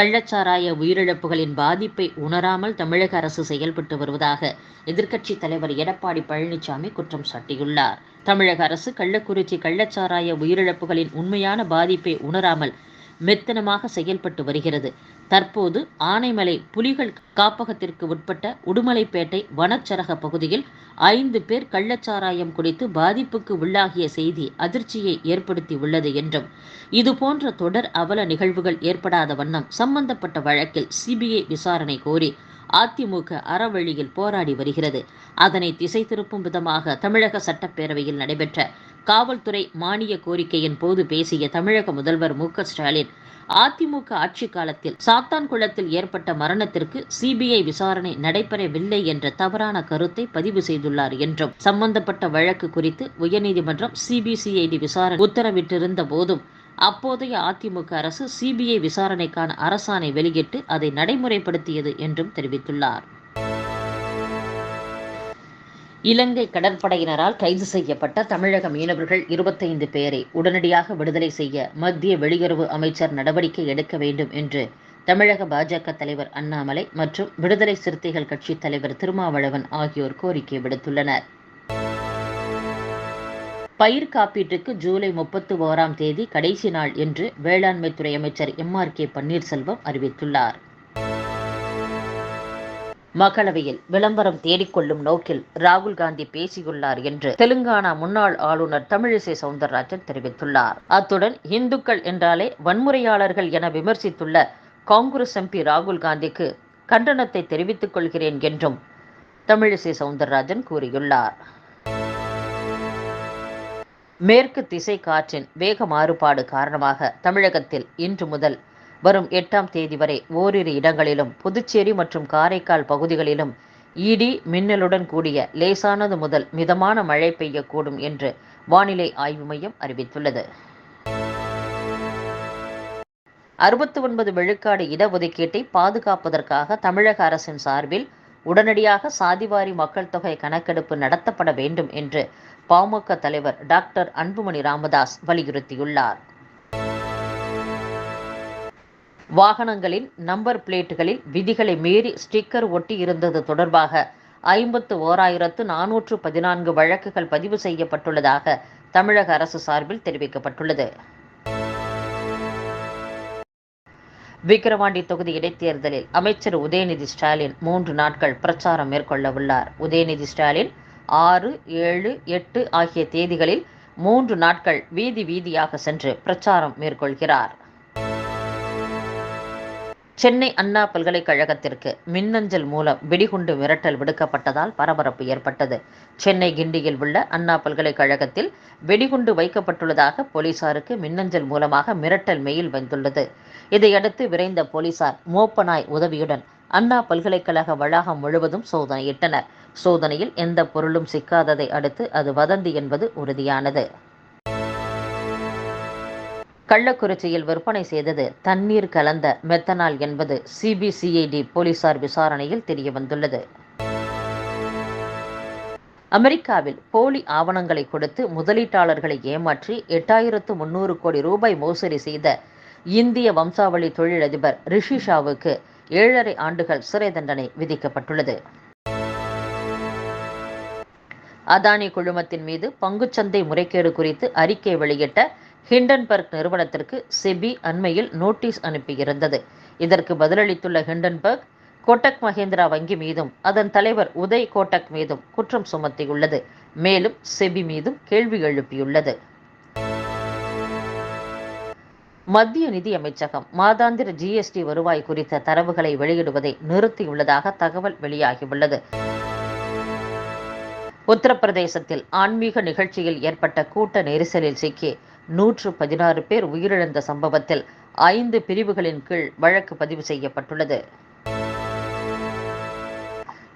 கள்ளச்சாராய உயிரிழப்புகளின் பாதிப்பை உணராமல் தமிழக அரசு செயல்பட்டு வருவதாக எதிர்க்கட்சித் தலைவர் எடப்பாடி பழனிசாமி குற்றம் சாட்டியுள்ளார். தமிழக அரசு கள்ளக்குறிச்சி கள்ளச்சாராய உயிரிழப்புகளின் உண்மையான பாதிப்பை உணராமல் மெத்தனமாக செயல்பட்டு வருகிறது. தற்போது ஆனைமலை புலிகள் காப்பகத்திற்கு உட்பட்ட உடுமலைப்பேட்டை வனச்சரக பகுதியில் ஐந்து பேர் கள்ளச்சாராயம் குடித்து பாதிப்புக்கு உள்ளாகிய செய்தி அதிர்ச்சியை ஏற்படுத்தி உள்ளது என்றும் இதுபோன்ற தொடர் அவல நிகழ்வுகள் ஏற்படாத வண்ணம் சம்பந்தப்பட்ட வழக்கில் சிபிஐ விசாரணை கோரி அதிமுக அறவழியில் போராடி வருகிறது. அதனை திசை திருப்பும் விதமாக தமிழக சட்டப்பேரவையில் நடைபெற்ற காவல்துறை மானிய கோரிக்கையின் போது பேசிய தமிழக முதல்வர் மு ஸ்டாலின் அதிமுக ஆட்சி காலத்தில் சாத்தான்குளத்தில் ஏற்பட்ட மரணத்திற்கு சிபிஐ விசாரணை நடைபெறவில்லை என்ற தவறான கருத்தை பதிவு செய்துள்ளார் என்றும் சம்பந்தப்பட்ட வழக்கு குறித்து உயர்நீதிமன்றம் சிபிசிஐடி விசாரணை உத்தரவிட்டிருந்த போதும் அப்போதைய அதிமுக அரசு சிபிஐ விசாரணைக்கான அரசாணை வெளியிட்டு அதை நடைமுறைப்படுத்தியது என்றும் தெரிவித்துள்ளார். இலங்கை கடற்படையினரால் கைது செய்யப்பட்ட தமிழக மீனவர்கள் இருபத்தைந்து பேரை உடனடியாக விடுதலை செய்ய மத்திய வெளியுறவு அமைச்சர் நடவடிக்கை எடுக்க வேண்டும் என்று தமிழக பாஜக தலைவர் அண்ணாமலை மற்றும் விடுதலை சிறுத்தைகள் கட்சி தலைவர் திருமாவளவன் ஆகியோர் கோரிக்கை விடுத்துள்ளனர். பயிர் காப்பீட்டுக்கு ஜூலை முப்பத்து ஓராம் தேதி கடைசி நாள் என்று வேளாண்மைத்துறை அமைச்சர் எம் ஆர் கே பன்னீர்செல்வம் அறிவித்துள்ளார். மக்களவையில் விளம்பரம் தேடிக்கொள்ளும் நோக்கில் ராகுல் காந்தி பேசியுள்ளார் என்று தெலுங்கானா முன்னாள் ஆளுநர் தமிழிசை சவுந்தரராஜன் தெரிவித்துள்ளார். அத்துடன் இந்துக்கள் என்றாலே வன்முறையாளர்கள் என விமர்சித்துள்ள காங்கிரஸ் எம்பி ராகுல் காந்திக்கு கண்டனத்தை தெரிவித்துக் கொள்கிறேன் என்றும் தமிழிசை சவுந்தரராஜன் கூறியுள்ளார். மேற்கு திசை காற்றின் வேக மாறுபாடு காரணமாக தமிழகத்தில் இன்று முதல் வரும் எட்டாம் தேதி வரை ஓரிரு இடங்களிலும் புதுச்சேரி மற்றும் காரைக்கால் பகுதிகளிலும் இடி மின்னலுடன் கூடிய லேசானது முதல் மிதமான மழை பெய்யக்கூடும் என்று வானிலை ஆய்வு மையம் அறிவித்துள்ளது. அறுபத்தி ஒன்பது விழுக்காடு இடஒதுக்கீட்டை பாதுகாப்பதற்காக தமிழக அரசின் சார்பில் உடனடியாக சாதிவாரி மக்கள் தொகை கணக்கெடுப்பு நடத்தப்பட வேண்டும் என்று பாமக தலைவர் டாக்டர் அன்புமணி ராமதாஸ் வலியுறுத்தியுள்ளார். வாகனங்களின் நம்பர் பிளேட்டுகளில் விதிகளை மீறி ஸ்டிக்கர் ஒட்டி இருந்தது தொடர்பாக ஐம்பத்து ஓராயிரத்து நானூற்று பதினான்கு வழக்குகள் பதிவு செய்யப்பட்டுள்ளதாக தமிழக அரசு சார்பில் தெரிவிக்கப்பட்டுள்ளது. விக்கிரவாண்டி தொகுதி இடைத்தேர்தலில் அமைச்சர் உதயநிதி ஸ்டாலின் மூன்று நாட்கள் பிரச்சாரம் மேற்கொள்ள உள்ளார். உதயநிதி ஸ்டாலின் ஆறு ஏழு எட்டு ஆகிய தேதிகளில் மூன்று நாட்கள் வீதி வீதியாக சென்று பிரச்சாரம் மேற்கொள்கிறார். சென்னை அண்ணா பல்கலைக்கழகத்திற்கு மின்னஞ்சல் மூலம் வெடிகுண்டு மிரட்டல் விடுக்கப்பட்டதால் பரபரப்பு ஏற்பட்டது. சென்னை கிண்டியில் உள்ள அண்ணா பல்கலைக்கழகத்தில் வெடிகுண்டு வைக்கப்பட்டுள்ளதாக போலீசாருக்கு மின்னஞ்சல் மூலமாக மிரட்டல் மெயில் வந்துள்ளது. இதையடுத்து விரைந்த போலீசார் மோப்பனாய் உதவியுடன் அண்ணா பல்கலைக்கழக வளாகம் முழுவதும் சோதனையிட்டனர். சோதனையில் எந்த பொருளும் சிக்காததை அடுத்து அது வதந்தி என்பது உறுதியானது. கள்ளக்குறிச்சியில் விற்பனை செய்தது தண்ணீர் கலந்த மெத்தனால் என்பது சிபிசிஐடி போலீசார் விசாரணையில் தெரியவந்துள்ளது. அமெரிக்காவில் போலி ஆவணங்களை கொடுத்து முதலீட்டாளர்களை ஏமாற்றி எட்டாயிரத்து முன்னூறு கோடி ரூபாய் மோசடி செய்த இந்திய வம்சாவளி தொழிலதிபர் ரிஷி ஷாவுக்கு ஏழரை ஆண்டுகள் சிறை தண்டனை விதிக்கப்பட்டுள்ளது. அதானி குழுமத்தின் மீது பங்குச்சந்தை முறைகேடு குறித்து அறிக்கை வெளியிட்ட ஹிண்டன்பர்க் நிறுவனத்திற்கு செபி அண்மையில் நோட்டீஸ் அனுப்பியிருந்தது. இதற்கு பதிலளித்துள்ள ஹிண்டன்பர்க் கோட்டக் மஹேந்திரா வங்கி மீதும் அதன் தலைவர் உதய் கோட்டக் மீதும் குற்றம் சுமத்தியுள்ளது. மேலும் செபி மீதும் கேள்வி எழுப்பியுள்ளது. மத்திய நிதி அமைச்சகம் மாதாந்திர ஜிஎஸ்டி வருவாய் குறித்த தரவுகளை வெளியிடுவதை நிறுத்தியுள்ளதாக தகவல் வெளியாகியுள்ளது. உத்தரப்பிரதேசத்தில் ஆன்மீக நிகழ்ச்சியில் ஏற்பட்ட கூட்ட நெரிசலில் சிக்கி நூற்று பதினாறு பேர் உயிரிழந்த சம்பவத்தில் ஐந்து பிரிவுகளின் கீழ் வழக்கு பதிவு செய்யப்பட்டுள்ளது.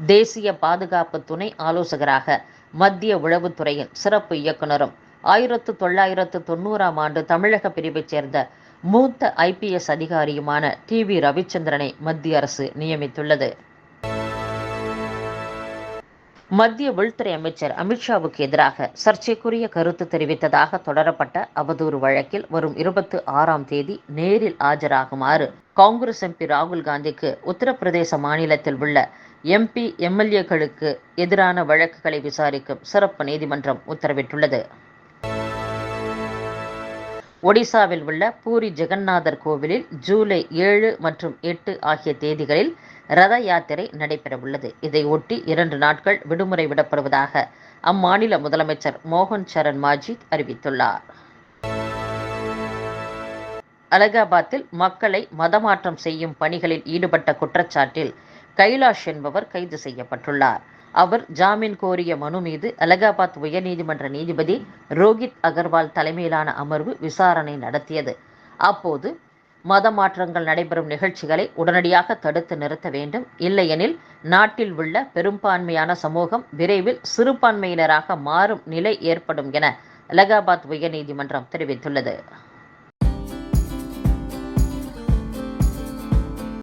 தேசிய பாதுகாப்பு துணை ஆலோசகராக மத்திய உளவுத்துறையின் சிறப்பு இயக்குநரும் ஆயிரத்து தொள்ளாயிரத்து தொண்ணூறாம் ஆண்டு தமிழக பிரிவைச் சேர்ந்த மூத்த ஐபிஎஸ் அதிகாரியுமான டி வி ரவிச்சந்திரனை மத்திய அரசு நியமித்துள்ளது. மத்திய உள்துறை அமைச்சர் அமித்ஷாவுக்கு எதிராக சர்ச்சைக்குரிய கருத்து தெரிவித்ததாக தொடரப்பட்ட அவதூறு வழக்கில் வரும் இருபத்தி ஆறாம் தேதி நேரில் ஆஜராகுமாறு காங்கிரஸ் எம்பி ராகுல் காந்திக்கு உத்தரப்பிரதேச மாநிலத்தில் உள்ள எம்பி எம்எல்ஏக்களுக்கு எதிரான வழக்குகளை விசாரிக்கும் சிறப்பு நீதிமன்றம் உத்தரவிட்டுள்ளது. ஒடிசாவில் உள்ள பூரி ஜெகநாதர் கோவிலில் ஜூலை ஏழு மற்றும் எட்டு ஆகிய தேதிகளில் ரத யாத்திரை நடைபெறவுள்ளது. இதையொட்டி இரண்டு நாட்கள் விடுமுறை விடப்படுவதாக அம்மாநில முதலமைச்சர் மோகன் சரண் மாஜித் அறிவித்துள்ளார். அலகாபாத்தில் மக்களை மதமாற்றம் செய்யும் பணிகளில் ஈடுபட்ட குற்றச்சாட்டில் கைலாஷ் என்பவர் கைது செய்யப்பட்டுள்ளார். அவர் ஜாமீன் கோரிய மனு மீது அலகாபாத் உயர்நீதிமன்ற நீதிபதி ரோஹித் அகர்வால் தலைமையிலான அமர்வு விசாரணை நடத்தியது. அப்போது மத மாற்றங்கள் நடைபெறும் நிகழ்ச்சிகளை உடனடியாக தடுத்து நிறுத்த வேண்டும். இல்லையெனில் நாட்டில் உள்ள பெரும்பான்மையான சமூகம் விரைவில் சிறுபான்மையினராக மாறும் நிலை ஏற்படும் என அலகாபாத் உயர்நீதிமன்றம் தெரிவித்துள்ளது.